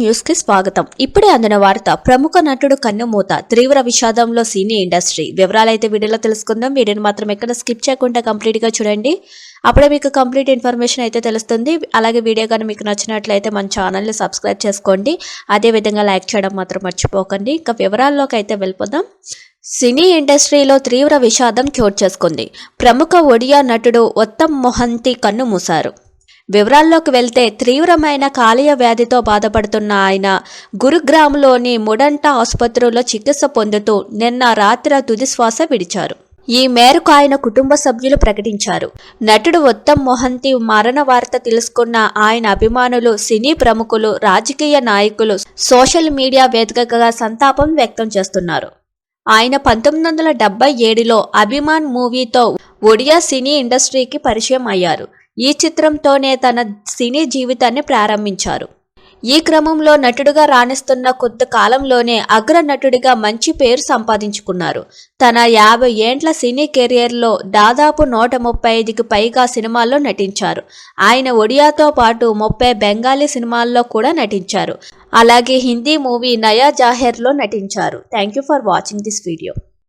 న్యూస్కి స్వాగతం. ఇప్పుడే అందిన వార్త ప్రముఖ నటుడు కన్నుమూత తీవ్ర విషాదంలో సినీ ఇండస్ట్రీ. వివరాలైతే వీడియోలో తెలుసుకుందాం. వీడియోని మాత్రం ఎక్కడ స్కిప్ చేయకుండా కంప్లీట్గా చూడండి. అప్పుడే మీకు కంప్లీట్ ఇన్ఫర్మేషన్ అయితే తెలుస్తుంది. అలాగే వీడియో కానీ మీకు నచ్చినట్లయితే మన ఛానల్ని సబ్స్క్రైబ్ చేసుకోండి. అదే విధంగా లైక్ చేయడం మాత్రం మర్చిపోకండి. ఇంకా వివరాల్లోకి అయితే వెళ్ళిపోదాం. సినీ ఇండస్ట్రీలో తీవ్ర విషాదం చోటు చేసుకుంది. ప్రముఖ ఒడియా నటుడు ఉత్తమ్ మొహంతి కన్ను మూశారు వివరాల్లోకి వెళ్తే తీవ్రమైన కాలేయ వ్యాధితో బాధపడుతున్న ఆయన గురుగ్రామ్లోని ముడంట ఆసుపత్రిలో చికిత్స పొందుతూ నిన్న రాత్రి తుదిశ్వాస విడిచారు. ఈ మేరకు ఆయన కుటుంబ సభ్యులు ప్రకటించారు. నటుడు ఉత్తమ్ మొహంతి మరణ వార్త తెలుసుకున్న ఆయన అభిమానులు సినీ ప్రముఖులు రాజకీయ నాయకులు సోషల్ మీడియా వేదికగా సంతాపం వ్యక్తం చేస్తున్నారు. ఆయన పంతొమ్మిది వందల డెబ్బై ఏడులో అభిమాన్ మూవీతో ఒడియా సినీ ఇండస్ట్రీకి పరిచయం అయ్యారు. ఈ చిత్రంతోనే తన సినీ జీవితాన్ని ప్రారంభించారు. ఈ క్రమంలో నటుడుగా రాణిస్తున్న కొద్ది కాలంలోనే అగ్ర నటుడిగా మంచి పేరు సంపాదించుకున్నారు. తన యాభై ఏండ్ల సినీ కెరియర్లో దాదాపు నూట ముప్పై ఐదుకి పైగా సినిమాల్లో నటించారు. ఆయన ఒడియాతో పాటు ముప్పై బెంగాలీ సినిమాల్లో కూడా నటించారు. అలాగే హిందీ మూవీ నయా జాహెర్లో నటించారు. Thank you for watching this video